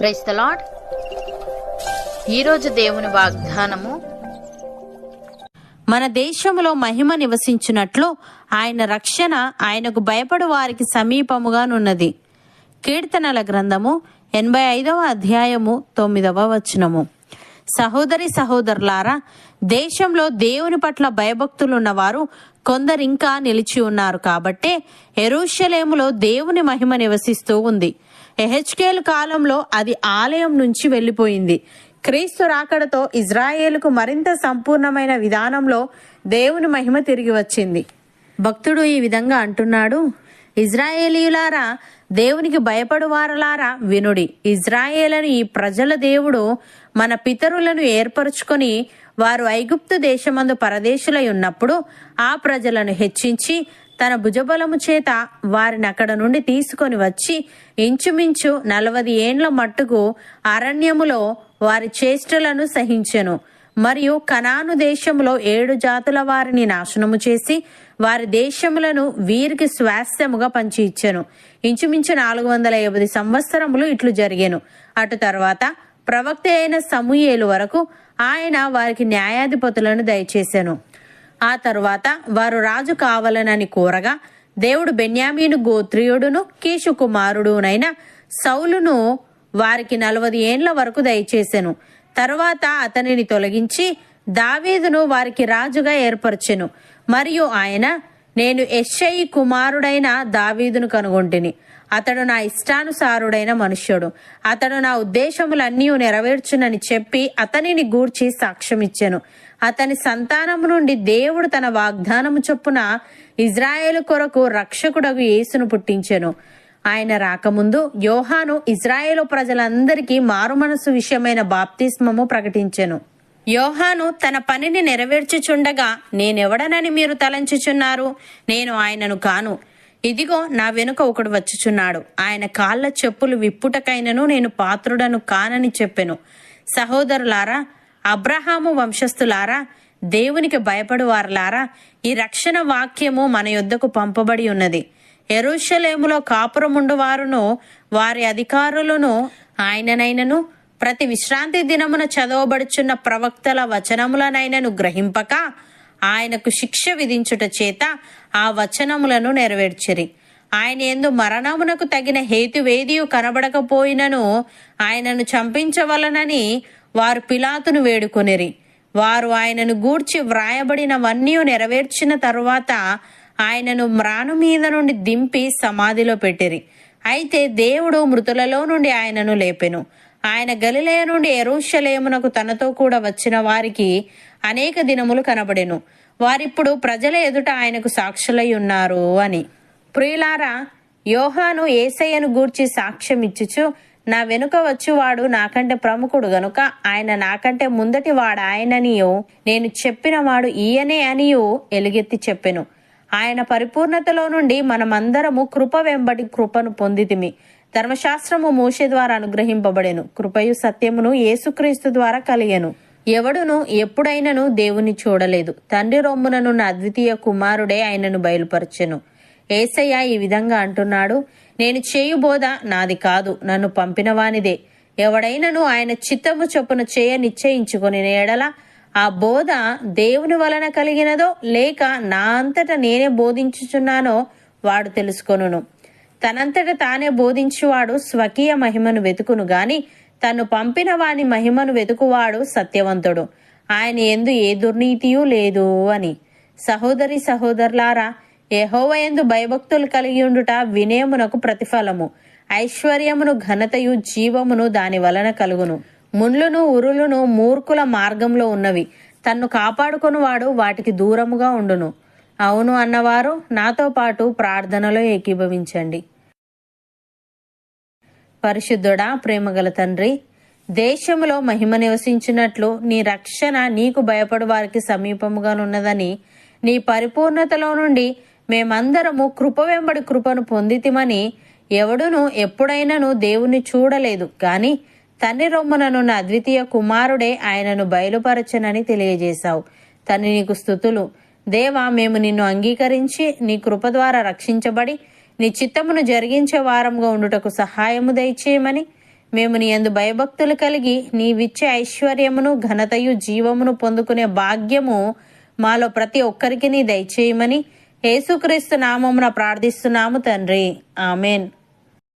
Price the lord ఈరోజు దేవుని వాగ్దానము. మన దేశంలో మహిమ నివసించినట్లు ఆయన రక్షణ ఆయనకు భయపడు వారికి సమీపముగానున్నది. కీర్తనల గ్రంథము ఎనభై ఐదవ అధ్యాయము తొమ్మిదవ వచనము. సహోదరి సహోదరులారా దేశంలో దేవుని పట్ల భయభక్తులున్నవారు కొందరింకా నిలిచి ఉన్నారు కాబట్టే ఎరుషలేములో దేవుని మహిమ నివసిస్తూ ఉంది. ఎహెచ్కేల్ కాలంలో అది ఆలయం నుంచి వెళ్ళిపోయింది. క్రీస్తు రాకడతో ఇజ్రాయేలుకు మరింత సంపూర్ణమైన విధానంలో దేవుని మహిమ తిరిగి వచ్చింది. భక్తుడు ఈ విధంగా అంటున్నాడు ఇజ్రాయేలీయులారా దేవునికి భయపడువారలారా వినుడి. ఇజ్రాయేలను ఈ ప్రజల దేవుడు మన పితరులను ఏర్పరచుకొని వారు ఐగుప్తు దేశమందు పరదేశులై ఉన్నప్పుడు ఆ ప్రజలను హెచ్చించి తన భుజబలము చేత వారిని అక్కడ నుండి తీసుకొని వచ్చి ఇంచుమించు నలవది ఏండ్ల మట్టుకు అరణ్యములో వారి చేష్టలను సహించెను. మరియు కనాను దేశంలో ఏడు జాతుల వారిని నాశనము చేసి వారి దేశములను వీరికి స్వాస్థ్యముగా పంచి ఇచ్చెను ఇంచుమించు నాలుగు వందల యాభై సంవత్సరములు ఇట్లు జరిగాను. అటు తర్వాత ప్రవక్త అయిన సమూయేలు వరకు ఆయన వారికి న్యాయాధిపతులను దయచేశాను ఆ తరువాత వారు రాజు కావాలనని కోరగా దేవుడు బెన్యామీను గోత్రియుడును కీషు కుమారుడునైన సౌలును వారికి నలభై ఏండ్ల వరకు దయచేసెను. తరువాత అతనిని తొలగించి దావీదును వారికి రాజుగా ఏర్పరచెను. మరియు ఆయన నేను ఎస్ఐ కుమారుడైన దావీదును కనుగొంటిని. అతడు నా ఇష్టానుసారుడైన మనుష్యుడు. అతడు నా ఉద్దేశములన్నీ నెరవేర్చునని చెప్పి అతనిని గూర్చి సాక్ష్యమిచ్చాను. అతని సంతానము నుండి దేవుడు తన వాగ్దానము చొప్పున ఇజ్రాయేల్ కొరకు రక్షకుడగు యేసును పుట్టించెను. ఆయన రాకముందు యోహాను ఇజ్రాయేల్ ప్రజలందరికీ మారుమనసు విషయమైన బాప్తిస్మము ప్రకటించెను. యోహాను తన పనిని నెరవేర్చుచుండగా నేనెవడనని మీరు తలంచుచున్నారు? నేను ఆయనను కాను. ఇదిగో నా వెనుక ఒకడు వచ్చుచున్నాడు. ఆయన కాళ్ళ చెప్పులు విప్పుటకైనను నేను పాత్రుడను కానని చెప్పెను. సహోదరులారా అబ్రహాము వంశస్థులారా దేవునికి భయపడువారులారా ఈ రక్షణ వాక్యము మన యొద్దకు పంపబడి ఉన్నది. ఎరుషలేములో కాపురముండు వారును వారి అధికారులను ఆయననైనను ప్రతి విశ్రాంతి దినమున చదవబడుచున్న ప్రవక్తల వచనములనైనను గ్రహింపక ఆయనకు శిక్ష విధించుట చేత ఆ వచనములను నెరవేర్చిరి. ఆయన ఎందు మరణమునకు తగిన హేతువేదియు కనబడకపోయినను ఆయనను చంపించవలనని వారు పిలాతును వేడుకొనిరి. వారు ఆయనను గూర్చి వ్రాయబడినవన్నీ నెరవేర్చిన తరువాత ఆయనను మ్రాను మీద నుండి దింపి సమాధిలో పెట్టిరి. అయితే దేవుడు మృతులలో నుండి ఆయనను లేపెను. ఆయన గలిలయ నుండి ఎరుషలేమునకు తనతో కూడా వచ్చిన వారికి అనేక దినములు కనబడెను. వారిప్పుడు ప్రజల ఎదుట ఆయనకు సాక్షులై ఉన్నారు అని. ప్రియులారా యోహాను ఏసయ్యను గూర్చి సాక్ష్యం ఇచ్చుచు నా వెనుక వచ్చువాడు నాకంటే ప్రముఖుడు గనుక ఆయన నాకంటే ముందటి వాడు ఆయననియో నేను చెప్పిన వాడు ఈయనే అనియో ఎలుగెత్తి చెప్పెను. ఆయన పరిపూర్ణతలో నుండి మనమందరము కృప వెంబడి కృపను పొందితిమి. ధర్మశాస్త్రము మోషే ద్వారా అనుగ్రహింపబడెను. కృపయు సత్యమును యేసుక్రీస్తు ద్వారా కలిగెను. ఎవడును ఎప్పుడైనను దేవుని చూడలేదు. తండ్రి రొమ్ముననున్న అద్వితీయ కుమారుడే ఆయనను బయలుపరచెను. ఏసయ్య ఈ విధంగా అంటున్నాడు నేను చేయు బోధ నాది కాదు నన్ను పంపినవానిదే ఎవడైనను ఆయన చిత్తము చొప్పున చేయ నిశ్చయించుకుని ఎడల ఆ బోధ దేవుని వలన కలిగినదో లేక నా అంతట నేనే బోధించుచున్నానో వాడు తెలుసుకొనును. తనంతట తానే బోధించువాడు స్వకీయ మహిమను వెతుకును గాని తను పంపిన వాని మహిమను వెతుకువాడు సత్యవంతుడు. ఆయన ఎందు ఏ దుర్నీతియూ లేదు అని. సహోదరి సహోదరులారా ఎహోవ ఎందు భయభక్తులు కలిగి ఉండుట వినయమునకు ప్రతిఫలము. ఐశ్వర్యమును ఘనతయు జీవమును దాని వలన కలుగును. ముండ్లును ఉరులును మూర్ఖుల మార్గంలో ఉన్నవి. తన్ను కాపాడుకునివాడు వాటికి దూరముగా ఉండును. అవును అన్నవారు నాతో పాటు ప్రార్థనలో ఏకీభవించండి. పరిశుద్ధుడా ప్రేమగల తండ్రి దేశంలో మహిమ నివసించినట్లు నీ రక్షణ నీకు భయపడు వారికి సమీపముగానున్నదని నీ పరిపూర్ణతలో నుండి మేమందరము కృప వెంబడి కృపను పొందితిమని ఎవడును ఎప్పుడైనను దేవుని చూడలేదు. గాని తండ్రి రొమ్ముననున్న అద్వితీయ కుమారుడే ఆయనను బయలుపరచనని తెలియజేశావు. తండ్రి నీకు స్థుతులు దేవా మేము నిన్ను అంగీకరించి నీ కృప ద్వారా రక్షించబడి నీ చిత్తమును జరిగించే వారంగా ఉండుటకు సహాయము దయచేయమని మేము నీ ఎందు భయభక్తులు కలిగి నీవిచ్చే ఐశ్వర్యమును ఘనతయు జీవమును పొందుకునే భాగ్యము మాలో ప్రతి ఒక్కరికి నీ దయచేయమని యేసుక్రీస్తు నామమున ప్రార్థిస్తున్నాము తండ్రి. ఆమెన్.